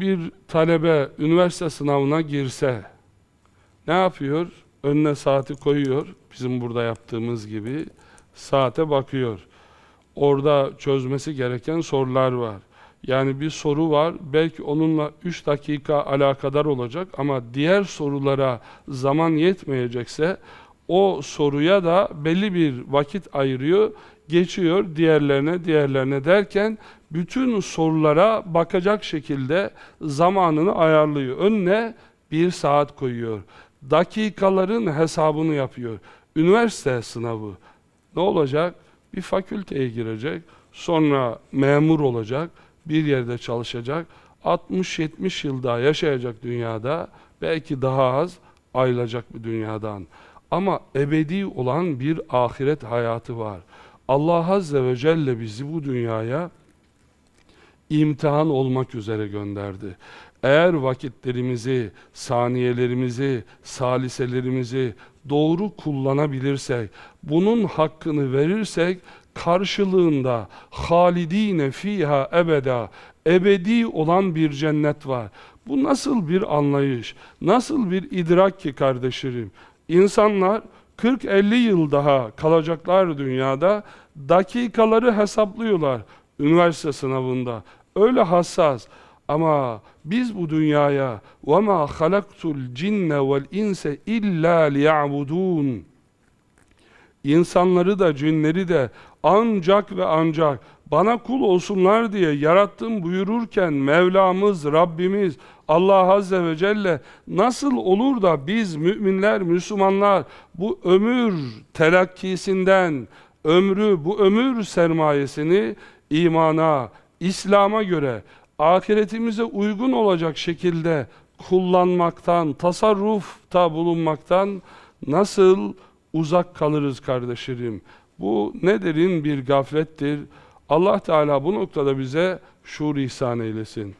bir talebe üniversite sınavına girse ne yapıyor? Önüne saati koyuyor. Bizim burada yaptığımız gibi saate bakıyor. Orada çözmesi gereken sorular var. Yani bir soru var. Belki onunla 3 dakika alakadar olacak ama diğer sorulara zaman yetmeyecekse o soruya da belli bir vakit ayırıyor, geçiyor diğerlerine, diğerlerine derken bütün sorulara bakacak şekilde zamanını ayarlıyor. Önüne bir saat koyuyor. Dakikaların hesabını yapıyor. Üniversite sınavı ne olacak? Bir fakülteye girecek, sonra memur olacak, bir yerde çalışacak. 60-70 yıl daha yaşayacak dünyada, belki daha az ayrılacak bir dünyadan. Ama ebedi olan bir ahiret hayatı var. Allah Azze ve Celle bizi bu dünyaya imtihan olmak üzere gönderdi. Eğer vakitlerimizi, saniyelerimizi, saliselerimizi doğru kullanabilirsek, bunun hakkını verirsek, karşılığında halidine fiha ebeda, ebedi olan bir cennet var. Bu nasıl bir anlayış, nasıl bir idrak ki kardeşlerim? İnsanlar 40-50 yıl daha kalacaklar dünyada, dakikaları hesaplıyorlar üniversite sınavında. Öyle hassas. Ama biz bu dünyaya وَمَا خَلَقْتُ الْجِنَّ وَالْاِنْسَ اِلَّا لِيَعْبُدُونَ İnsanları da cinleri de ancak ve ancak bana kul olsunlar diye yarattım buyururken Mevlamız, Rabbimiz, Allah Azze ve Celle nasıl olur da biz müminler, Müslümanlar bu ömür telakkisinden, ömrü, bu ömür sermayesini imana, İslam'a göre ahiretimize uygun olacak şekilde kullanmaktan, tasarrufta bulunmaktan nasıl uzak kalırız kardeşlerim? Bu ne derin bir gaflettir. Allah Teala bu noktada bize şuur ihsan eylesin.